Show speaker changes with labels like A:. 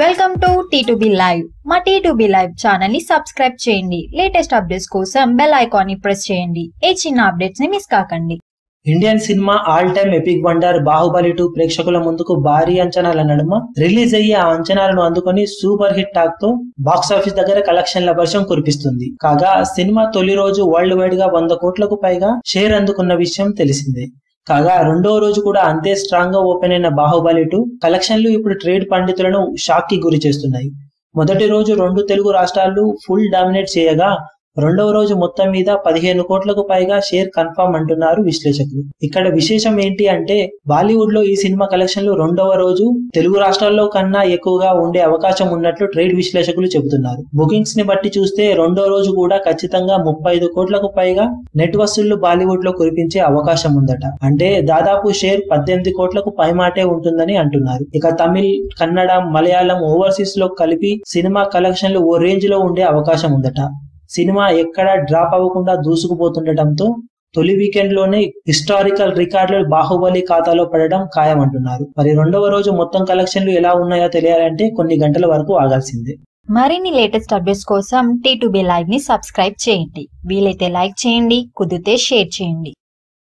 A: Welcome to T live మా T live ఛానల్ని subscribe చేయండి. లేటెస్ట్ అప్డేట్స్ కోసం బెల్ ఐకాన్ని ప్రెస్ చేయండి. ఏ చిన్న అప్డేట్స్ని మిస్ కాకండి.
B: Indian cinema all time epic wonder Baahubali two ప్రేక్షకుల ముందుకు భారీ అంచనాల నడుమ. రిలీజ్ అయ్యే ఆ అంచనాలను అందుకుని సూపర్ హిట్ టాక్తో బాక్స్ ఆఫీస్ దగ్గర కలెక్షన్ల వర్షం కురిపిస్తుంది. కాగా సినిమా తొలి రోజు వరల్డ్ వైడ్గా వంద కోట్లకు పైగా షేర్ అందుకున్న విషయం తెలిసిందే. కాగా రెండో రోజు కూడా అంతే స్ట్రాంగ్గా ఓపెన్ అయిన బాహుబలి టూ కలెక్షన్లు ఇప్పుడు ట్రేడ్ పండితులను షాక్కి గురి చేస్తున్నాయి. మొదటి రోజు రెండు తెలుగు రాష్ట్రాలు ఫుల్ డామినేట్ చేయగా రెండవ రోజు మొత్తం మీద పదిహేను కోట్లకు పైగా షేర్ కన్ఫర్మ్ అంటున్నారు విశ్లేషకులు. ఇక్కడ విశేషం ఏంటి అంటే బాలీవుడ్లో ఈ సినిమా కలెక్షన్లు రెండవ రోజు తెలుగు రాష్ట్రాల్లో కన్నా ఎక్కువగా ఉండే అవకాశం ఉన్నట్లు ట్రేడ్ విశ్లేషకులు చెబుతున్నారు. బుకింగ్స్ని బట్టి చూస్తే రెండో రోజు కూడా ఖచ్చితంగా ముప్పై ఐదు కోట్లకు పైగా నెట్ వసూళ్ళు బాలీవుడ్లో కురిపించే అవకాశం ఉందట. అంటే దాదాపు షేర్ పద్దెనిమిది కోట్లకు పైమాటే ఉంటుందని అంటున్నారు. ఇక తమిళ్ కన్నడ మలయాళం ఓవర్సీస్లో కలిపి సినిమా కలెక్షన్లు ఓ రేంజ్లో ఉండే అవకాశం ఉందట. సినిమా ఎక్కడా డ్రాప్ అవ్వకుండా దూసుకుపోతుండటంతో తొలి వీకెండ్లోనే హిస్టారికల్ రికార్డులు బాహుబలి ఖాతాలో పడడం ఖాయమంటున్నారు. మరి రెండవ రోజు మొత్తం కలెక్షన్లు ఎలా ఉన్నాయో తెలియాలంటే కొన్ని గంటల వరకు ఆగాల్సిందే.
A: మరిన్ని లేటెస్ట్ అప్డేట్స్ కోసం టీ లైవ్ని సబ్స్క్రైబ్ చేయండి. వీలైతే లైక్ చేయండి కుదిరితే షేర్ చేయండి.